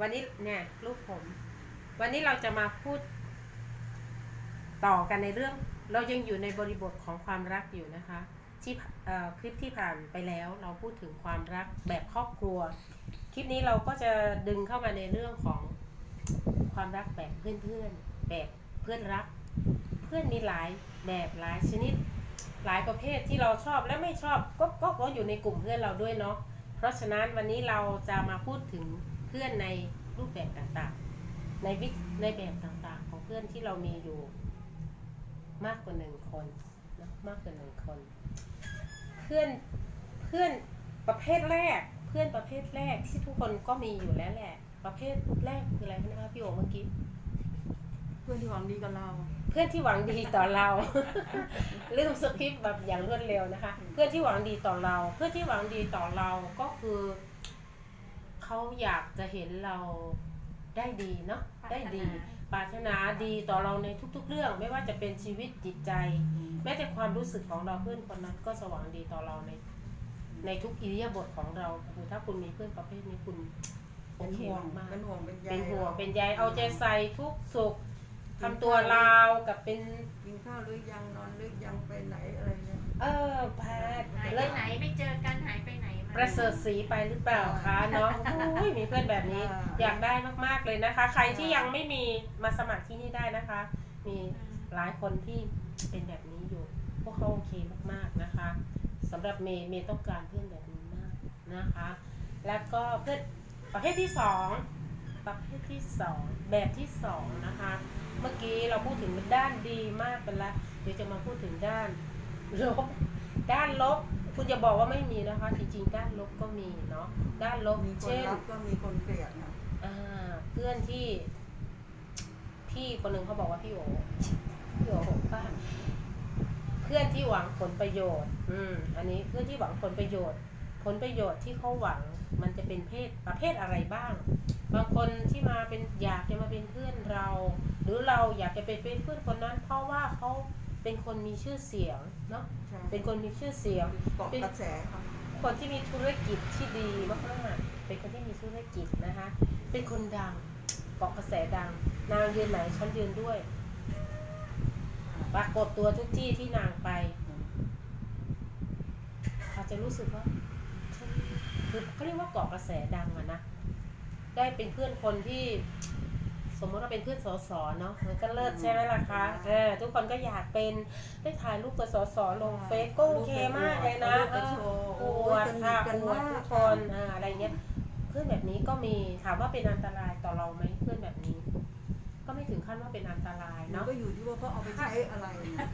วันนี้เนี่ยลูกผม วันนี้เราจะมาพูดต่อกันในเรื่อง เรายังอยู่ในบริบทของความรักอยู่นะคะที่คลิปที่ผ่านไปแล้วเราพูดถึงความรักแบบครอบครัว คลิปนี้เราก็จะดึงเข้ามาในเรื่องของความรักแบบเพื่อนๆแบบเพื่อนรัก เพื่อนมีหลายแบบหลายชนิด หลายประเภทที่เราชอบและไม่ชอบก็ก็อยู่ในกลุ่มเพื่อนเราด้วยเนาะเพราะฉะนั้นวันนี้เราจะมาพูดถึง เพื่อนในรูปแบบต่างๆ ในวิในแบบต่างๆ ของเพื่อนที่เรามีอยู่มากกว่าหนึ่งคนนะมากกว่าหนึ่งคน เพื่อนเพื่อนประเภทแรก เพื่อนประเภทแรกที่ทุกคนก็มีอยู่แล้วแหละ ประเภทแรกคืออะไรนะคะพี่โอเมื่อกี้เพื่อนที่หวังดีกับเรา เพื่อนที่หวังดีต่อเราลืมสคริปต์แบบอย่างรวดเร็วนะคะ เพื่อนที่หวังดีต่อเรา เพื่อนที่หวังดีต่อเราก็คือ เขาอยากจะเห็นเราได้ดีเนาะได้ดีปรารถนาดีต่อเราในทุก ๆ เรื่อง ไม่ว่าจะเป็นชีวิตจิตใจ แม้แต่ความรู้สึกของเราเพื่อนคนนั้นก็สว่างดีต่อเราในในทุกอิริยาบถของเราคือถ้าคุณมีเพื่อนประเภทนี้คุณโอเป็นเคห่วงมากๆเป็นห่วงเป็นใยเป็นห่วงเป็นใยเอาใจใส่ทุกสุขทำตัวลาวกับเป็นกินข้าวหรือยังนอนหรือยังไปไหนอะไรเนี่ยเออพาดหายไปเลิกไหนไม่เจอกันหายไปไหนมาประเสริฐสีไปหรือเปล่าคะเนาะโอ้ยมีเพื่อนแบบนี้อยากได้มากๆเลยนะคะ ใครที่ยังไม่มีมาสมัครที่นี่ได้นะคะ มีหลายคนที่เป็นแบบนี้อยู่ พวกเขาโอเคมากๆนะคะสำหรับเมย์เมย์ต้องการเพื่อนแบบนี้มากนะคะ แล้วก็เพื่อนประเภทที่สองประเภทที่สองแบบที่สองนะคะ เมื่อกี้เราพูดถึงด้านดีมากไปแล้วเดี๋ยวจะมาพูดถึงด้านลบด้านลบ คุณจะบอกว่าไม่มีนะคะ จริงๆ ด้านลบก็มีเนาะ ด้านลบ มีคนเช่นรักก็มีคนเกลียดนะอ่าเพื่อนที่ พี่คนหนึ่งเขาบอกว่าพี่โอพี่โอบอกว่าเพื่อนที่หวังผลประโยชน์ อืม อันนี้เพื่อนที่หวังผลประโยชน์ ผลประโยชน์ที่เขาหวัง มันจะเป็นเพศประเภทอะไรบ้าง บางคนที่มาเป็นอยากจะมาเป็นเพื่อนเรา หรือเราอยากจะไปเป็นเพื่อนคนนั้น เพราะว่า เขาเป็นคนมีชื่อเสียงเนาะใช่เป็นคนมีชื่อเสียง เกาะกระแสเขาคนที่มีธุรกิจที่ดีมากๆเป็นคนที่มีธุรกิจนะคะ เป็นคนดังเกาะกระแสดัง นางยืนไหนฉันยืนด้วย ปรากฏตัวทุกที่ที่นางไป อาจจะรู้สึกว่าฉันคือเขาเรียกว่าเกาะกระแสดังอะนะ ได้เป็นเพื่อนคนที่ สมมติว่าเป็นเพื่อนสสเนาะมันก็เลิศใช่ไหมล่ะคะเออทุกคนก็อยากเป็นได้ถ่ายรูปกับสสลงเฟซก็โอเคมากเลยนะเอเอออโอ้อวดสนิทค่ะกันอวดมากทุกคนอ่าอะไรเงี้ยเพื่อนแบบนี้ก็มีถามว่าเป็นอันตรายต่อเราไหมเพื่อนแบบนี้ ก็ไม่ถึงขั้นว่าเป็นอันตรายมันเนาะก็อยู่ที่ว่าเขาเอาไปใช้อะไรนะ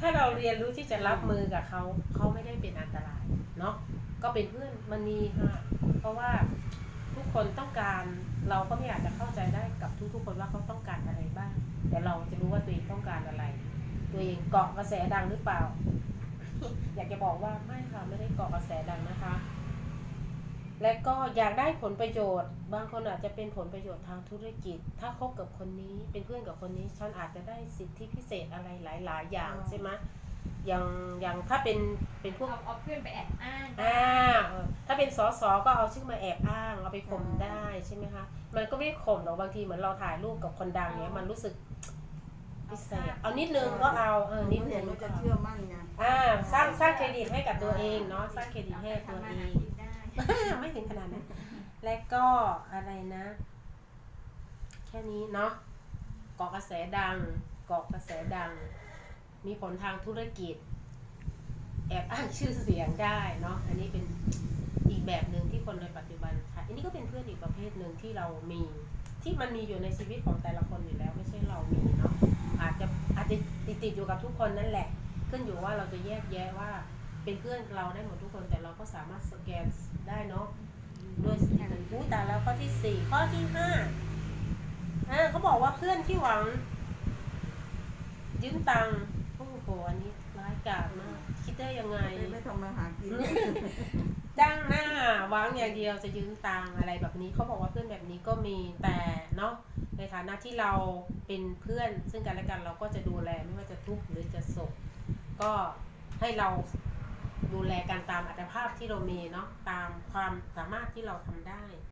ถ้าเราเรียนรู้ที่จะรับมือกับเขาเขาไม่ได้เป็นอันตรายเนาะก็เป็นเพื่อนมันมีค่ะเพราะว่าทุกคนต้องการเราก็ไม่อาจจะเข้าใจได้กับทุกๆคน ว่าเขาต้องการอะไรบ้างแต่เราจะรู้ว่าตัวเองต้องการอะไร ตัวเองเกาะกระแสดังหรือเปล่า อยากจะบอกว่าไม่ค่ะไม่ได้เกาะกระแสดังนะคะ และก็อยากได้ผลประโยชน์ บางคนอาจจะเป็นผลประโยชน์ทางธุรกิจ ถ้าคบกับคนนี้เป็นเพื่อนกับคนนี้ฉันอาจจะได้สิทธิพิเศษอะไรหลาย ๆ อย่างใช่ไหม อย่างอย่างถ้าเป็นเป็นพวกเอาเอาเพื่อนไปแอบอ้างอ่าเออถ้าเป็นสอสอก็เอาชื่อมาแอบอ้างเอาไปข่มได้ใช่ไหมคะมันก็ไม่ได้ข่มหรอกบางทีเหมือนเราถ่ายรูปกับคนดังเนี้ยมันรู้สึกพิเศษเอานิดนึงก็เอาเออนิดเขานึเห็นงว่าก็จะเอาเชื่อมั่นไงอ่าสร้างสร้างเครดิตให้กับตัวเองเนาะสร้างเครดิตให้กับตัวทำมาเอหางกินได้ไม่ถึงขนาดนั้นและก็อะไรนะ แค่นี้เนาะเกาะกระแสดังเกาะกระแสดัง มีผลทางธุรกิจ แอบอ้างชื่อเสียงได้เนาะอันนี้เป็นอีกแบบหนึ่งที่คนในปัจจุบันใช้อันนี้ก็เป็นเพื่อนอีกประเภทหนึ่งที่เรามีที่มันมีอยู่ในชีวิตของแต่ละคนอยู่แล้วไม่ใช่เรามีเนาะอาจจะอาจจะติดติดอยู่กับทุกคนนั่นแหละ ขึ้นอยู่ว่าเราจะแยกแยะว่าเป็นเพื่อนเราได้หมดทุกคนแต่เราก็สามารถสแกนได้เนาะด้วยสีหนึ่งอู้แต่แล้วข้อที่สี่ข้อที่ห้าอ่าเขาบอกว่าเพื่อนที่หวังยืมตังค์ หอันนี้ร้ายกาจมาก คิดได้ยังไงไม่ทำมาหากินจ้างหน้าหวังอย่างเดียวจะยืมตังค์อะไรแบบนี้เขาบอกว่าเพื่อนแบบนี้ก็มีแต่เนาะในฐานะที่เราเป็นเพื่อน ซึ่งกันและกันเราก็จะดูแลไม่ว่าจะทุกข์หรือจะสุขก็ให้เราดูแลกันตามอัตภาพที่เรามีเนาะตามความสามารถที่เราทำได้